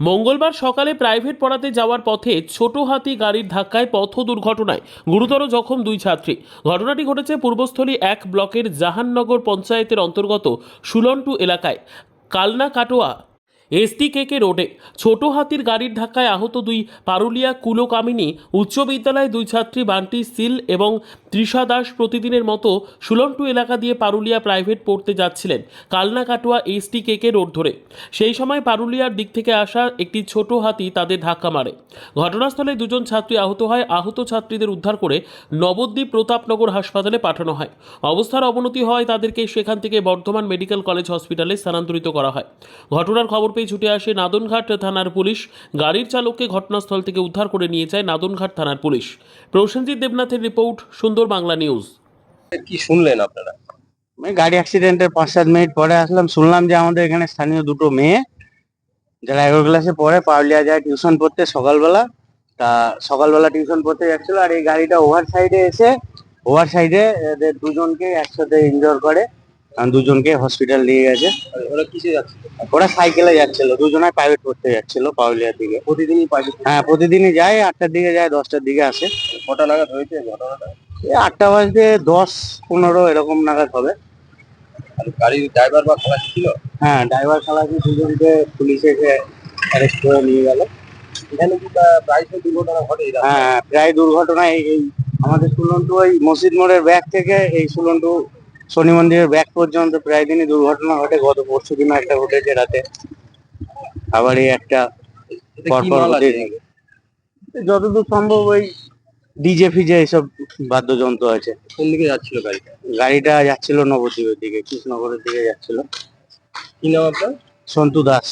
মঙ্গলবার সকালে প্রাইভেট পড়াতে যাওয়ার পথে ছোট হাতি গাড়ির ধাক্কায় পথ দুর্ঘটনায় গুরুতর জখম দুই ছাত্রী। ঘটনাটি ঘটেছে পূর্বস্থলী এক ব্লকের জাহাননগর পঞ্চায়েতের অন্তর্গত সুলন্টু এলাকায়। কালনা কাটোয়া এসটি কেকে রোডে। ছোট হাতির গাড়ির ধাক্কায় আহত দুই পারুলিয়া কুলোকামিনী উচ্চ বিদ্যালয়ে দুই ছাত্রী বান্টি সিল এবং তৃষা দাস প্রতিদিনের মতো সুলন্টু এলাকা দিয়ে পারুলিয়া প্রাইভেট পড়তে যাচ্ছিলেন Kalna Katwa ST KK road ধরে। সেই সময় পারুলিয়ার দিক থেকে আসা একটি ছোট হাতি তাদের ধাক্কা মারে। ঘটনাস্থলে দুজন ছাত্রী আহত হয়। আহত ছাত্রীদের উদ্ধার করে নবদ্বীপ প্রতাপনগর হাসপাতালে পাঠানো হয়। অবস্থার অবনতি হয় তাদেরকে সেখান থেকে বর্ধমান মেডিকেল কলেজ হসপিটালে স্থানান্তরিত করা হয়। ঘটনার খবর পেয়ে ছুটে আসে নাদনঘাট থানার পুলিশ। গাড়ির চালককে ঘটনাস্থল থেকে উদ্ধার করে নিয়ে যায় নাদনঘাট থানার পুলিশ। প্রসেনজিৎ দেবনাথের রিপোর্ট সুন্দর বাংলা নিউজ। কি শুনলেন আপনারা? আমি গাড়ি অ্যাক্সিডেন্টের পাঁচ সাত মিনিট পরে আসলাম। শুনলাম যে আমাদের এখানে স্থানীয় দুটো মেয়ে যারা এগারো ক্লাসে পড়ে পাউলিয়া যায় টিউশন পড়তে সকালবেলা। তা সকালবেলা টিউশন পড়তে যাচ্ছিল আর এই গাড়িটা ওভার সাইডে এসে ওভার সাইডে এদের দুজনকে একসাথে ইনজোর করে। দুজনকে হসপিটাল নিয়ে গেছে। ওরা কিসে যাচ্ছে? ওরা সাইকেলে যাচ্ছিল দুজনে প্রাইভেট পড়তে যাচ্ছিল পাউলিয়ার দিকে। প্রতিদিনই পাইছে হ্যাঁ প্রতিদিনই যায় আটটার দিকে যায় দশটার দিকে আসে। কটা নাগাদ হয়েছে ঘটনাটা? এই আটটা বাজতে দশ পনেরো এরকম নাগাদ হবে। আর গাড়ির ড্রাইভার বা খালাসি ছিল? হ্যাঁ ড্রাইভার খালাসি দুজনকে পুলিশে এসে অ্যারেস্ট করে নিয়ে গেল। এখানে কি প্রায়শই দুর্ঘটনা ঘটে হ্যাঁ প্রায় দুর্ঘটনা এই আমাদের সুলন্টু ওই মসজিদ মোড়ের ব্যাগ থেকে এই সুলন্টু শনি মন্দিরের ব্যাক পর্যন্ত প্রায় দিনই দুর্ঘটনা ঘটে। গত পরশু দিনও একটা ঘটেছে রাতে। আবার এই একটা পরপর যতদূর সম্ভব ওই ডিজে ফিজে এইসব বাদ্যযন্ত্র আছে। কোন দিকে যাচ্ছিল গাড়িটা গাড়িটা যাচ্ছিল নবদ্বীপের দিকে কৃষ্ণনগরের দিকে যাচ্ছিল। কি নাম আপনার? সন্তু দাস।